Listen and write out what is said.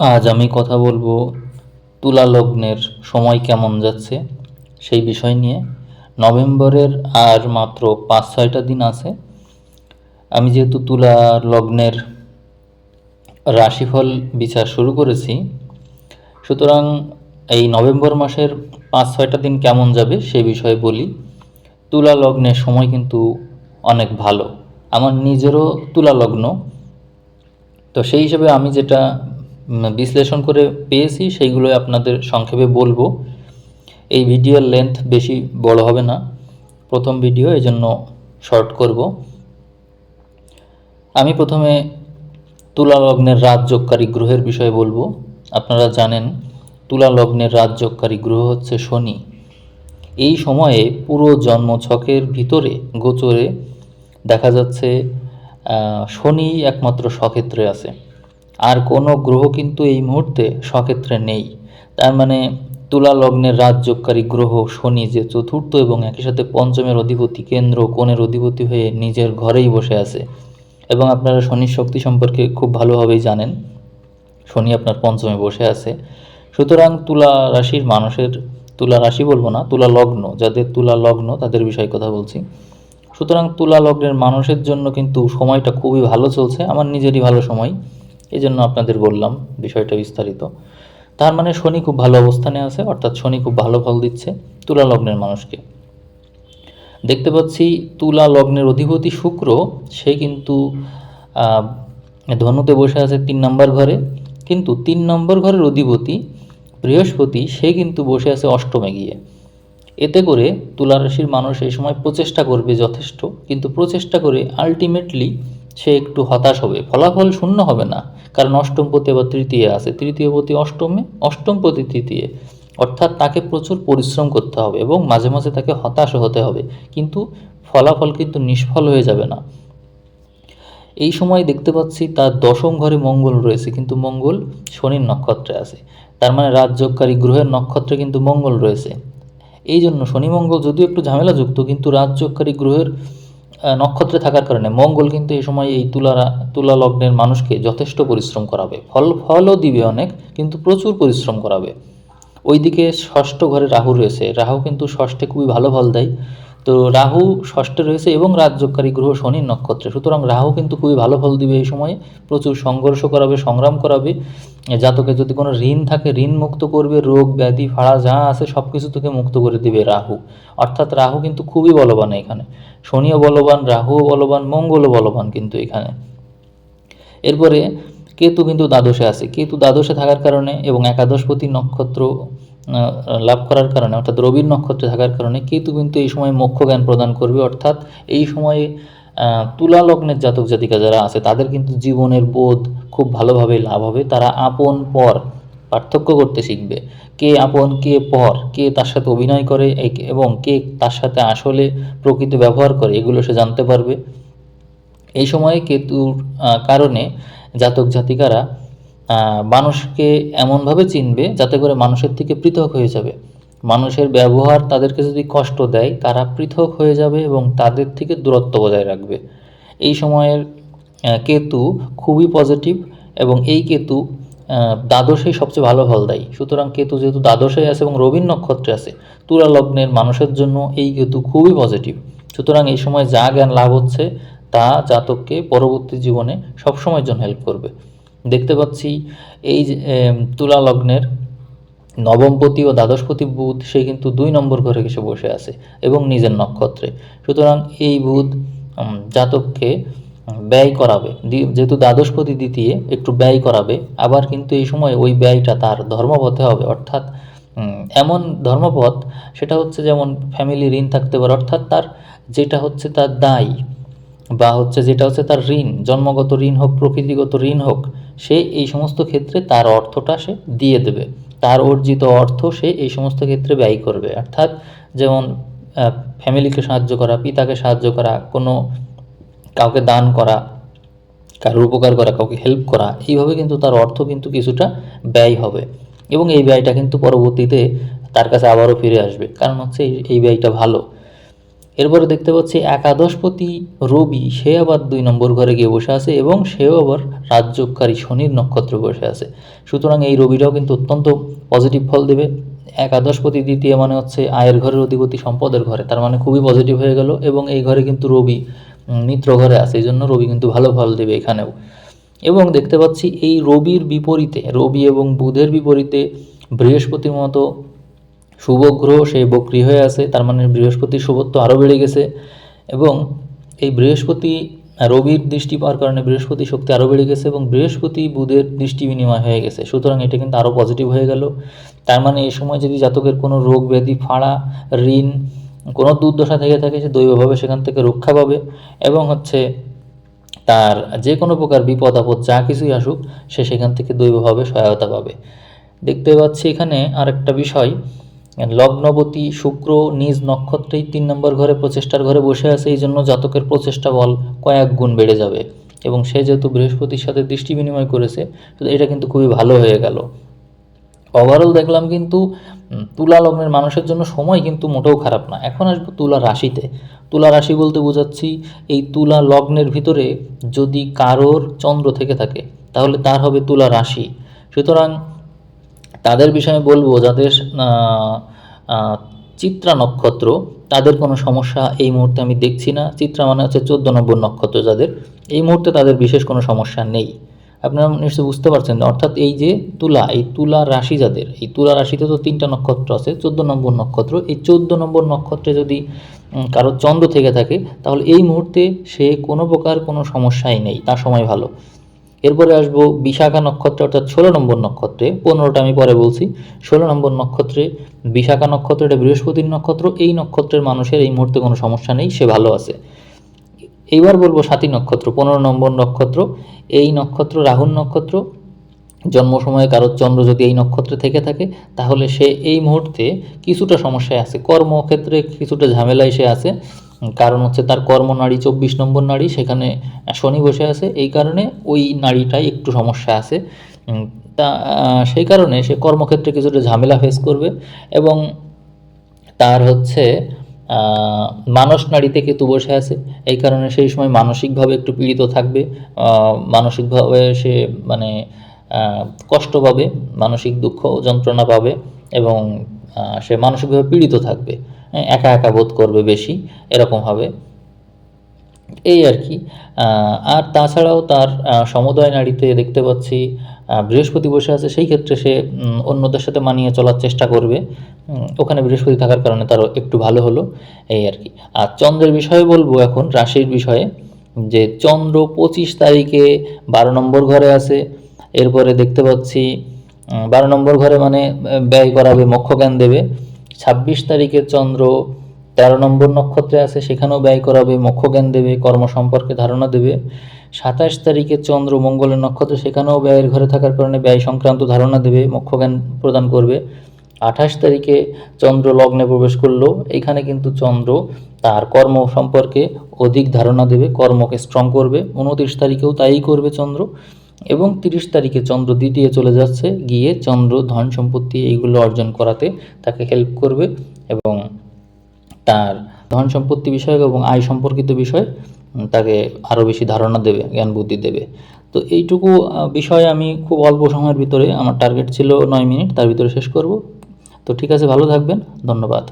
আজ আমি কথা বলব তুলা লগ্নের সময় কেমন যাচ্ছে সেই বিষয় নিয়ে। নভেম্বরের আর মাত্র পাঁচ ছয়টা দিন আছে। আমি যেহেতু তুলা লগ্নের রাশিফল বিচার শুরু করেছি, সুতরাং এই নভেম্বর মাসের পাঁচ ছয়টা দিন কেমন যাবে সে বিষয়ে বলি, তুলা লগ্নের সময় কিন্তু অনেক ভালো। আমার নিজেরও তুলা লগ্ন। তো সেই হিসেবে আমি যেটা বিশ্লেষণ করে পেয়েছি সেইগুলো আপনাদের সংক্ষেপে বলব। এই ভিডিওর লেন্থ বেশি বড় হবে না। প্রথম ভিডিও, এই জন্য শর্ট করব। আমি প্রথমে তুলা লগ্নের রাজযোগকারী গ্রহের বিষয়ে বলব। আপনারা জানেন তুলা লগ্নের রাজযোগকারী গ্রহ হচ্ছে শনি। এই সময়ে পুরো জন্মছকের ভিতরে, গোচরে দেখা যাচ্ছে শনি একমাত্র সক্ষেত্রে আছে। আর কোনো গ্রহ কিন্তু এই মুহূর্তে সক্ষেত্রে নেই। তার মানে তুলা লগ্নের রাজযোগকারী গ্রহ শনি যে চতুর্থ এবং একই সাথে পঞ্চমের অধিপতি কেন্দ্র কোণের অধিপতি হয়ে নিজের ঘরেই বসে আছে। এবং আপনারা শনির শক্তি সম্পর্কে খুব ভালোভাবেই জানেন। শনি আপনার পঞ্চমে বসে আছে। সুতরাং তুলা রাশির মানুষের, তুলা রাশি বলব না, তুলা লগ্ন, যাদের তুলা লগ্ন তাদের বিষয়ে কথা বলছি। সুতরাং তুলা লগ্নের মানুষের জন্য কিন্তু সময়টা খুবই ভালো চলছে, আমার নিজেরই ভালো সময়। এই জন্য আপনাদের বললাম বিষয়টা বিস্তারিত। তার মানে শনি খুব ভালো অবস্থানে আছে, অর্থাৎ শনি খুব ভালো ফল দিচ্ছে তুলা লগ্নের মানুষকে। দেখতে পাচ্ছি তুলা লগ্নের অধিপতি শুক্র, সে কিন্তু ধনুতে বসে আছে তিন নম্বর ঘরে। কিন্তু তিন নম্বর ঘরের অধিপতি বৃহস্পতি, সে কিন্তু বসে আছে অষ্টমে গিয়ে। এতে করে তুলা রাশির মানুষ এই সময় প্রচেষ্টা করবে যথেষ্ট, কিন্তু প্রচেষ্টা করে আলটিমেটলি সে একটু হতাশ হবে। ফলাফল শূন্য হবে না, কারণ অষ্টম অষ্টমপতি আবার তৃতীয় আছে। তৃতীয় পতি অষ্টমে অষ্টমপতি তৃতীয়। অর্থাৎ তাকে প্রচুর পরিশ্রম করতে হবে এবং মাঝে মাঝে তাকে হতাশ হতে হবে। কিন্তু ফলাফল কিন্তু নিষ্ফল হয়ে যাবে না। এই সময় দেখতে পাচ্ছি তার দশম ঘরে মঙ্গল রয়েছে, কিন্তু মঙ্গল শনির নক্ষত্রে আছে। তার মানে রাজযোগকারী গ্রহের নক্ষত্রে কিন্তু মঙ্গল রয়েছে। এই জন্য শনি মঙ্গল যদিও একটু ঝামেলাযুক্ত, কিন্তু রাজযোগকারী গ্রহের নক্ষত্রে থাকার কারণে মঙ্গল কিন্তু এই সময় এই তুলা তুলা লগ্নের মানুষকে যথেষ্ট পরিশ্রম করাবে। ফল, ফলও দিবে অনেক, কিন্তু প্রচুর পরিশ্রম করাবে। ওইদিকে ষষ্ঠ ঘরে রাহু রয়েছে। রাহু কিন্তু ষষ্ঠে খুবই ভালো ফল দেয়। তো রাহু ষষ্ঠে রয়েছে এবং রাজযোগকারী গ্রহ শনির নক্ষত্রে। সুতরাং রাহু কিন্তু খুবই ভালো ফল দিবে এই সময়ে। প্রচুর সংঘর্ষ করাবে, সংগ্রাম করাবে। জাতকে যদি কোনো ঋণ থাকে, ঋণ মুক্ত করবে, রোগ, ব্যাধি, ফাড়া, যা আছে সব কিছু থেকে মুক্ত করে দিবে রাহু। অর্থাৎ রাহু কিন্তু খুবই বলবান এখানে। শনিও বলবান, রাহুও বলবান, মঙ্গলও বলবান কিন্তু এখানে। এরপরে কেতু কিন্তু দ্বাদশে আছে। কেতু দ্বাদশে থাকার কারণে এবং একাদশপতি নক্ষত্র লাভ করার কারণে, অর্থাৎ রবির নক্ষত্রে থাকার কারণে কেতু কিন্তু এই সময় মোক্ষ জ্ঞান প্রদান করবে। অর্থাৎ এই সময়ে তুলা লগ্নের জাতক জাতিকা যারা আছে, তাদের কিন্তু জীবনের বোধ খুব ভালোভাবে লাভ হবে। তারা আপন পর পার্থক্য করতে শিখবে। কে আপন, কে পর, কে তার সাথে অভিনয় করে এবং কে তার সাথে আসলে প্রকৃত ব্যবহার করে, এগুলো সে জানতে পারবে। এই সময়ে কেতুর কারণে জাতক জাতিকারা মানুষকে এমনভাবে চিনবে যাতে করে মানুষের থেকে পৃথক হয়ে যাবে। মানুষের ব্যবহার তাদেরকে যদি কষ্ট দেয়, তারা পৃথক হয়ে যাবে এবং তাদের থেকে দূরত্ব বজায় রাখবে। এই সময়ের কেতু খুবই পজিটিভ এবং এই কেতু দ্বাদশেই সবচেয়ে ভালো ফল দেয়। সুতরাং কেতু যেহেতু দ্বাদশে আছে এবং রবির নক্ষত্রে আছে, তুলা লগ্নের মানুষের জন্য এই কেতু খুবই পজিটিভ সুতরাং এই সময় যা জ্ঞান লাভ হচ্ছে, তা জাতককে পরবর্তী জীবনে সবসময়ের জন্য হেল্প করবে। দেখতে পাচ্ছি এই তুলা লগ্নের নবমপতি ও দ্বাদশপতি বুধ, সে কিন্তু দুই নম্বর ঘরে এসে বসে আছে এবং নিজের নক্ষত্রে। সুতরাং এই বুধ জাতককে ব্যয় করাবে। যেহেতু দ্বাদশপতি দ্বিতীয়, একটু ব্যয় করাবে। আবার কিন্তু এই সময় ওই ব্যয়টা তার ধর্মপথে হবে। অর্থাৎ এমন ধর্মপথ, সেটা হচ্ছে যেমন ফ্যামিলি ঋণ থাকতে পারে, অর্থাৎ তার যেটা হচ্ছে তার দায়। বা হচ্ছে যেটা হচ্ছে তার ঋণ, জন্মগত ঋণ হোক, প্রকৃতিগত ঋণ হোক, সে এই সমস্ত ক্ষেত্রে তার অর্থটা সে দিয়ে দেবে। তার অর্জিত অর্থ সে এই সমস্ত ক্ষেত্রে ব্যয় করবে। অর্থাৎ যেমন ফ্যামিলিকে সাহায্য করা, পিতাকে সাহায্য করা, কোনো কাউকে দান করা, কারোর উপকার করা, কাউকে হেল্প করা, এইভাবে কিন্তু তার অর্থ কিন্তু কিছুটা ব্যয় হবে। এবং এই ব্যয়টা কিন্তু পরবর্তীতে তার কাছে আবারও ফিরে আসবে। কারণ হচ্ছে এই- ব্যয়টা ভালো। এরপরে দেখতে পাচ্ছি একাদশপতি রবি, সে আবার দুই নম্বর ঘরে গিয়ে বসে আছে এবং সেও আবার রাজ্যকারী শনির নক্ষত্র বসে আছে। সুতরাং এই রবিটাও কিন্তু অত্যন্ত পজিটিভ ফল দেবে। একাদশপতি দ্বিতীয় মানে হচ্ছে আয়ের ঘরের অধিপতি, সম্পদের ঘরে। তার মানে খুবই পজিটিভ হয়ে গেল এবং এই ঘরে কিন্তু রবি মিত্র ঘরে আছে। এই জন্য রবি কিন্তু ভালো ফল দেবে এখানেও। এবং দেখতে পাচ্ছি এই রবির বিপরীতে, রবি এবং বুধের বিপরীতে বৃহস্পতির মতো শুভ গ্রহ সে বক্রি হয়ে আছে, তার মানে বৃহস্পতির শুভত্ব আরও বেড়ে গেছে এবং এই বৃহস্পতি রবির দৃষ্টি পাওয়ার কারণে বৃহস্পতি শক্তি আরও বেড়ে গেছে এবং বৃহস্পতি বুধের দৃষ্টি বিনিময় হয়ে গেছে। সুতরাং এটা কিন্তু আরও পজিটিভ হয়ে গেল। তার মানে এই সময় যদি জাতকের কোনো রোগ, ব্যাধি, ফাড়া, ঋণ, কোনো দুর্দশা থেকে থাকে, সে দৈবভাবে সেখান থেকে রক্ষা পাবে এবং হচ্ছে তার যে কোনো প্রকার বিপদ, আপদ যা কিছুই আসুক, সে সেখান থেকে দৈবভাবে সহায়তা পাবে। দেখতে পাচ্ছি এখানে আরেকটা বিষয়। লগ্নবতী শুক্র নিজ নক্ষত্রেই তিন নম্বর ঘরে, প্রচেষ্টার ঘরে বসে আছে, এই জন্য জাতকের প্রচেষ্টা বল কয়েক গুণ বেড়ে যাবে। এবং সে যেহেতু বৃহস্পতির সাথে দৃষ্টি বিনিময় করেছে এটা কিন্তু খুবই ভালো হয়ে গেল। ওভারঅল দেখলাম কিন্তু তুলা লগ্নের মানুষের জন্য সময় কিন্তু মোটেও খারাপ না। এখন আসব তুলা রাশিতে। তুলা রাশি বলতে বোঝাচ্ছি, এই তুলা লগ্নের ভিতরে যদি কারোর চন্দ্র থেকে থাকে, তাহলে তার হবে তুলা রাশি। সুতরাং তাদের বিষয়ে বলব যাদের চিত্রা নক্ষত্র, তাদের কোনো সমস্যা এই মুহূর্তে আমি দেখছি না। চিত্রা মানে হচ্ছে চোদ্দ নম্বর নক্ষত্র যাদের। এই মুহূর্তে তাদের বিশেষ কোনো সমস্যা নেই। আপনারা নিশ্চয়ই বুঝতে পারছেন অর্থাৎ এই যে তুলা, এই তুলা রাশি যাদের, এই তুলা রাশিতে তো তিনটা নক্ষত্র আছে, চোদ্দ নম্বর নক্ষত্র। এই চোদ্দ নম্বর নক্ষত্রে যদি কারও চন্দ্র থেকে থাকে, তাহলে এই মুহূর্তে সে কোনো প্রকার কোনো সমস্যাই নেই। তার সময় ভালো। এরপরে আসব বিশাখা নক্ষত্রে, অর্থাৎ ষোলো নম্বর নক্ষত্রে। পনেরোটা আমি পরে বলছি। ষোলো নম্বর নক্ষত্রে, বিশাখা নক্ষত্র, এটা বৃহস্পতির নক্ষত্র। এই নক্ষত্রের মানুষের এই মুহূর্তে কোনো সমস্যা নেই, সে ভালো আছে। এইবার বলব সাতই নক্ষত্র, পনেরো নম্বর নক্ষত্র। এই নক্ষত্র রাহুল নক্ষত্র। জন্ম সময়ে কারোর চন্দ্র যদি এই নক্ষত্রে থেকে থাকে, তাহলে সে এই মুহূর্তে কিছুটা সমস্যায় আছে। কর্মক্ষেত্রে কিছুটা ঝামেলায় সে আছে। কারণ হচ্ছে তার কর্ম নাড়ি, চব্বিশ নম্বর নাড়ি, সেখানে শনি বসে আছে। এই কারণে ওই নাড়িটাই একটু সমস্যা আছে। তা সেই কারণে সে কর্মক্ষেত্রে কিছুটা ঝামেলা ফেস করবে এবং তার হচ্ছে মানস নাড়িতে কেতু বসে আছে। এই কারণে সেই সময় মানসিকভাবে একটু পীড়িত থাকবে। মানসিকভাবে সে মানে কষ্ট পাবে মানসিক দুঃখ যন্ত্রণা পাবে এবং সে মানসিকভাবে পীড়িত থাকবে। হ্যাঁ, একা একা বোধ করবে বেশি এরকম হবে। এই আর কি। আর তাছাড়াও তার সমুদয় নাড়িতে দেখতে পাচ্ছি বৃহস্পতি বসে আছে সেই ক্ষেত্রে সে অন্যদের সাথে মানিয়ে চলার চেষ্টা করবে। ওখানে বৃহস্পতি থাকার কারণে তার একটু ভালো হলো এই আর কি। আর চন্দ্রের বিষয়ে বলব এখন রাশির বিষয়ে যে চন্দ্র পঁচিশ তারিখে বারো নম্বর ঘরে আছে এরপরে দেখতে পাচ্ছি বারো নম্বর ঘরে মানে ব্যয় করাবে, মোক্ষজ্ঞান দেবে। ছাব্বিশ তারিখে চন্দ্র, তেরো নম্বর নক্ষত্রে আছে, সেখানেও ব্যয় করাবে, মোক্ষজ্ঞান দেবে, কর্ম সম্পর্কে ধারণা দেবে। সাতাশ তারিখে চন্দ্র, মঙ্গলের নক্ষত্র, সেখানেও ব্যয়ের ঘরে থাকার কারণে ব্যয় সংক্রান্ত ধারণা দেবে, মোক্ষজ্ঞান প্রদান করবে। আঠাশ তারিখে চন্দ্র লগ্নে প্রবেশ করল, এখানে কিন্তু চন্দ্র তার কর্ম সম্পর্কে অধিক ধারণা দেবে, কর্মকে স্ট্রং করবে। উনত্রিশ তারিখেও তাই করবে চন্দ্র। এবং তিরিশ তারিখে চন্দ্র দ্বিতীয় চলে যাচ্ছে, গিয়ে চন্দ্র ধন সম্পত্তি এইগুলো অর্জন করাতে তাকে হেল্প করবে এবং তার ধন সম্পত্তি বিষয়ক এবং আয় সম্পর্কিত বিষয় তাকে আরও বেশি ধারণা দেবে, জ্ঞান বুদ্ধি দেবে। তো এইটুকু বিষয়ে আমি খুব অল্প সময়ের ভিতরে, আমার টার্গেট ছিল নয় মিনিট, তার ভিতরে শেষ করব। তো ঠিক আছে, ভালো থাকবেন, ধন্যবাদ।